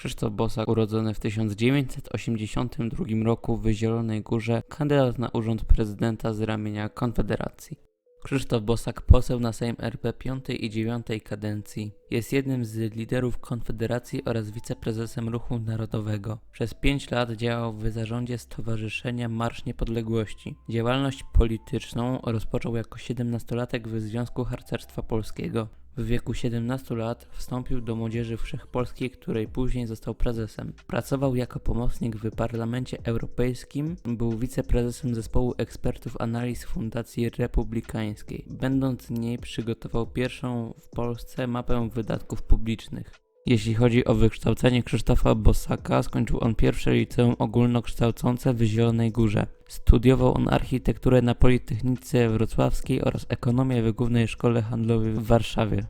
Krzysztof Bosak, urodzony w 1982 roku w Zielonej Górze, kandydat na urząd prezydenta z ramienia Konfederacji. Krzysztof Bosak, poseł na Sejm RP 5 i 9 kadencji, jest jednym z liderów Konfederacji oraz wiceprezesem Ruchu Narodowego. Przez 5 lat działał w zarządzie Stowarzyszenia Marsz Niepodległości. Działalność polityczną rozpoczął jako 17-latek w Związku Harcerstwa Polskiego. W wieku 17 lat wstąpił do Młodzieży Wszechpolskiej, której później został prezesem. Pracował jako pomocnik w Parlamencie Europejskim, był wiceprezesem zespołu ekspertów analiz Fundacji Republikańskiej. Będąc niej przygotował pierwszą w Polsce mapę wydatków publicznych. Jeśli chodzi o wykształcenie Krzysztofa Bosaka, skończył on pierwsze liceum ogólnokształcące w Zielonej Górze. Studiował on architekturę na Politechnice Wrocławskiej oraz ekonomię w Głównej Szkole Handlowej w Warszawie.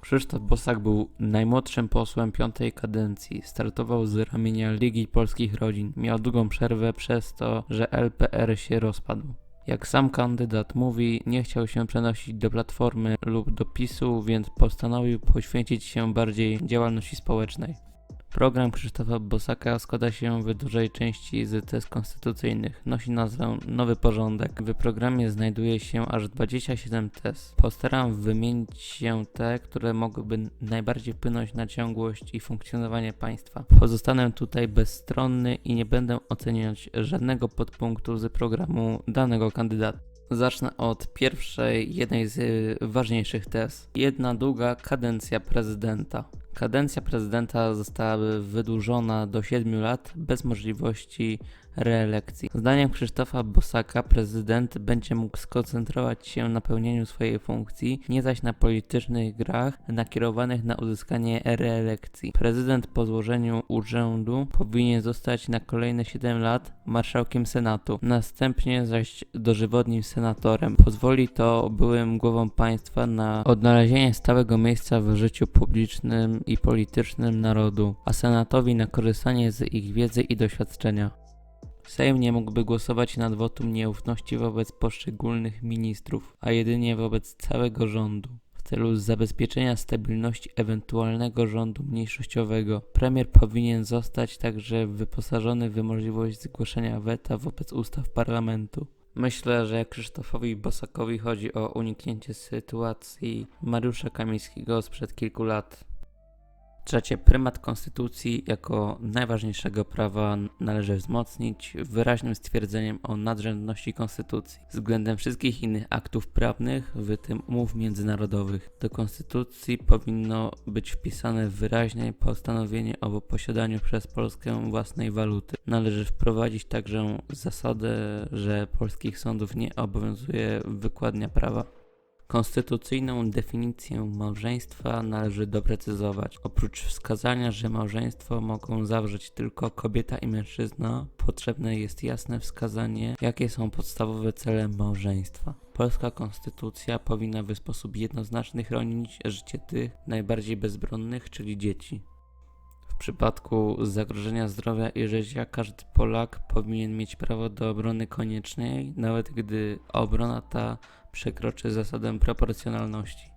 Krzysztof Bosak był najmłodszym posłem piątej kadencji. Startował z ramienia Ligi Polskich Rodzin. Miał długą przerwę przez to, że LPR się rozpadł. Jak sam kandydat mówi, nie chciał się przenosić do Platformy lub do PiSu, więc postanowił poświęcić się bardziej działalności społecznej. Program Krzysztofa Bosaka składa się w dużej części z tez konstytucyjnych. Nosi nazwę Nowy Porządek. W programie znajduje się aż 27 tez. Postaram wymienić się te, które mogłyby najbardziej wpłynąć na ciągłość i funkcjonowanie państwa. Pozostanę tutaj bezstronny i nie będę oceniać żadnego podpunktu z programu danego kandydata. Zacznę od pierwszej, jednej z y, ważniejszych tez. Jedna długa kadencja prezydenta. Kadencja prezydenta zostałaby wydłużona do 7 lat bez możliwości reelekcji. Zdaniem Krzysztofa Bosaka prezydent będzie mógł skoncentrować się na pełnieniu swojej funkcji, nie zaś na politycznych grach nakierowanych na uzyskanie reelekcji. Prezydent po złożeniu urzędu powinien zostać na kolejne 7 lat marszałkiem Senatu, następnie zaś dożywotnim senatorem. Pozwoli to byłym głowom państwa na odnalezienie stałego miejsca w życiu publicznym i politycznym narodu, a Senatowi na korzystanie z ich wiedzy i doświadczenia. Sejm nie mógłby głosować nad wotum nieufności wobec poszczególnych ministrów, a jedynie wobec całego rządu. W celu zabezpieczenia stabilności ewentualnego rządu mniejszościowego, premier powinien zostać także wyposażony w możliwość zgłoszenia weta wobec ustaw parlamentu. Myślę, że Krzysztofowi Bosakowi chodzi o uniknięcie sytuacji Mariusza Kamińskiego sprzed kilku lat. Trzecie, prymat konstytucji jako najważniejszego prawa należy wzmocnić wyraźnym stwierdzeniem o nadrzędności konstytucji względem wszystkich innych aktów prawnych, w tym umów międzynarodowych. Do konstytucji powinno być wpisane wyraźnie postanowienie o posiadaniu przez Polskę własnej waluty. Należy wprowadzić także zasadę, że polskich sądów nie obowiązuje wykładnia prawa. Konstytucyjną definicję małżeństwa należy doprecyzować. Oprócz wskazania, że małżeństwo mogą zawrzeć tylko kobieta i mężczyzna, potrzebne jest jasne wskazanie, jakie są podstawowe cele małżeństwa. Polska konstytucja powinna w sposób jednoznaczny chronić życie tych najbardziej bezbronnych, czyli dzieci. W przypadku zagrożenia zdrowia i życia każdy Polak powinien mieć prawo do obrony koniecznej, nawet gdy obrona ta przekroczy zasadę proporcjonalności.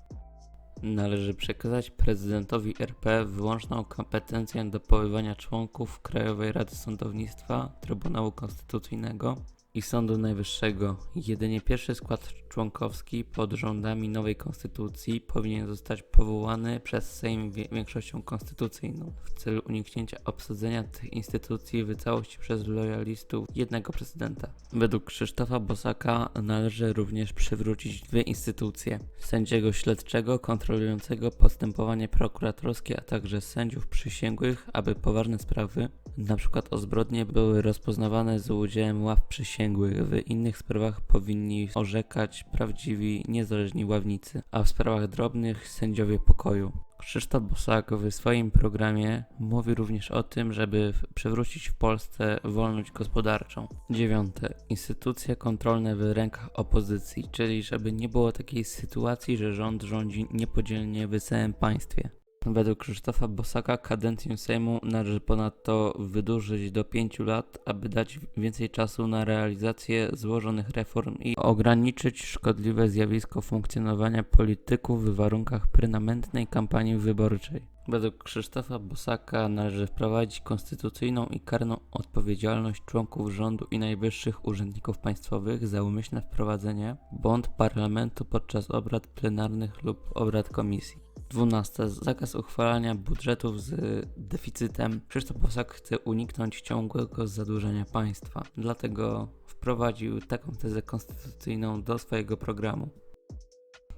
Należy przekazać prezydentowi RP wyłączną kompetencję do powoływania członków Krajowej Rady Sądownictwa, Trybunału Konstytucyjnego i Sądu Najwyższego. Jedynie pierwszy skład członkowski pod rządami nowej konstytucji powinien zostać powołany przez Sejm większością konstytucyjną w celu uniknięcia obsadzenia tych instytucji w całości przez lojalistów jednego prezydenta. Według Krzysztofa Bosaka należy również przywrócić dwie instytucje: sędziego śledczego kontrolującego postępowanie prokuratorskie, a także sędziów przysięgłych, aby poważne sprawy, np. o zbrodnie, były rozpoznawane z udziałem ław przysięgłych. W innych sprawach powinni orzekać prawdziwi, niezależni ławnicy, a w sprawach drobnych sędziowie pokoju. Krzysztof Bosak w swoim programie mówi również o tym, żeby przywrócić w Polsce wolność gospodarczą. Dziewiąte. Instytucje kontrolne w rękach opozycji, czyli żeby nie było takiej sytuacji, że rząd rządzi niepodzielnie w całym państwie. Według Krzysztofa Bosaka kadencję Sejmu należy ponadto wydłużyć do 5 lat, aby dać więcej czasu na realizację złożonych reform i ograniczyć szkodliwe zjawisko funkcjonowania polityków w warunkach permanentnej kampanii wyborczej. Według Krzysztofa Bosaka należy wprowadzić konstytucyjną i karną odpowiedzialność członków rządu i najwyższych urzędników państwowych za umyślne wprowadzenie błąd parlamentu podczas obrad plenarnych lub obrad komisji. 12. Zakaz uchwalania budżetów z deficytem. Krzysztof Bosak chce uniknąć ciągłego zadłużenia państwa, dlatego wprowadził taką tezę konstytucyjną do swojego programu.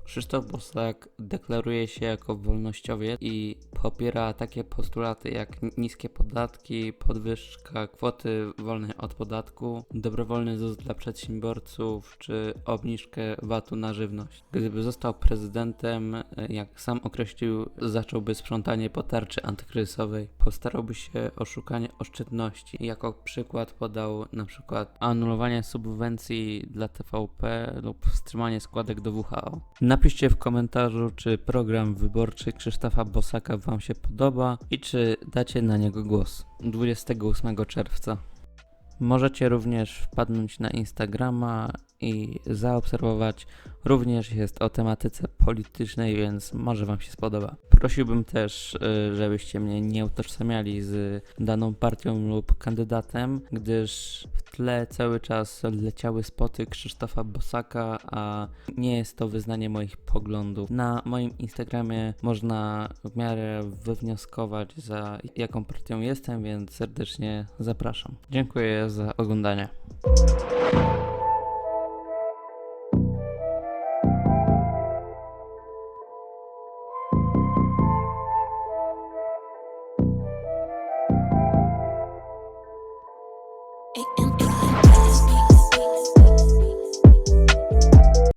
Krzysztof Bosak deklaruje się jako wolnościowiec i popiera takie postulaty jak niskie podatki, podwyżka kwoty wolnej od podatku, dobrowolny ZUS dla przedsiębiorców czy obniżkę VAT-u na żywność. Gdyby został prezydentem, jak sam określił, zacząłby sprzątanie po tarczy antykryzysowej. Postarałby się o szukanie oszczędności. Jako przykład podał na przykład anulowanie subwencji dla TVP lub wstrzymanie składek do WHO. Napiszcie w komentarzu, czy program wyborczy Krzysztofa Bosaka Wam się podoba i czy dacie na niego głos 28 czerwca. Możecie również wpadnąć na Instagrama i zaobserwować. Również jest o tematyce politycznej, więc może Wam się spodoba. Prosiłbym też, y, żebyście mnie nie utożsamiali z daną partią lub kandydatem, gdyż w tle cały czas leciały spoty Krzysztofa Bosaka, a nie jest to wyznanie moich poglądów. Na moim Instagramie można w miarę wywnioskować, za jaką partią jestem, więc serdecznie zapraszam. Dziękuję za oglądanie.